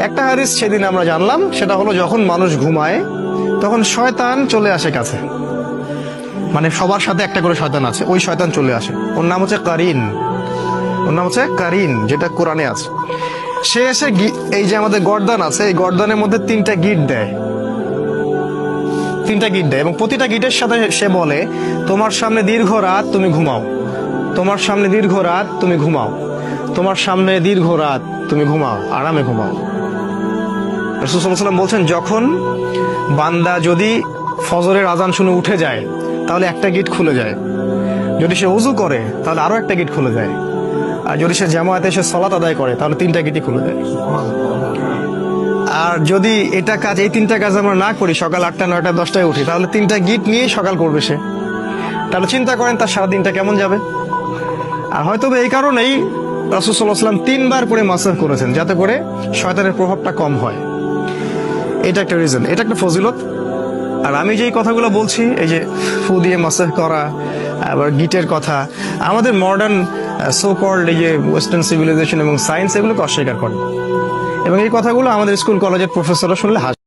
একটা হাদিস সেদিন আমরা জানলাম, সেটা হলো যখন মানুষ ঘুমায়, তখন শয়তান চলে আসে কাছে। মানে সবার সাথে একটা করে শয়তান আছে, ওই শয়তান চলে আসে। ওর নাম হচ্ছে কারিন। ওর নাম হচ্ছে কারিন, যেটা কোরআনে আছে। সে এসে এই যে আমাদের গর্দান আছে, এই গর্দানের মধ্যে তিনটা গিট দেয়। তিনটা গিট দেয় এবং প্রতিটা গিটের সাথে সে বলে, তোমার সামনে দীর্ঘ রাত তুমি ঘুমাও। তোমার সামনে দীর্ঘ রাত তুমি ঘুমাও। তোমার সামনে দীর্ঘ রাত তুমি ঘুমাও, আরামে ঘুমাও। রসুলাম বলছেন, যখন বান্দা যদি ফজরের আজান শুনে উঠে যায়, তাহলে একটা গিট খুলে যায়। যদি সে উজু করে, তাহলে আরও একটা গিট খুলে যায়। আর যদি সে জামায়াতে এসে সলাত আদায় করে, তাহলে তিনটা গেটই খুলে যায়। আর যদি এটা কাজ, এই তিনটা কাজ আমরা না করি, সকাল আটটা, নয়টা, দশটায় উঠি, তাহলে তিনটা গিট নিয়েই সকাল করবে সে। তাহলে চিন্তা করেন, তার সারাদিনটা কেমন যাবে? আর হয়তো এই কারণেই রাসুসাল্লাহাম তিনবার করে মাসাজ করেছেন, যাতে করে শয়তানের প্রভাবটা কম হয়। এটা একটা রিজন এটা একটা ফজিলত। আর আমি যেই কথাগুলো বলছি, এই যে ফু দিয়ে মাসাজ করা, আবার গিটের কথা, আমাদের মডার্ন সো কল্ড এই যে ওয়েস্টার্ন সিভিলাইজেশন এবং সায়েন্স এগুলোকে অস্বীকার করে। এবং এই কথাগুলো আমাদের স্কুল কলেজের প্রফেসররা শুনলে হাসে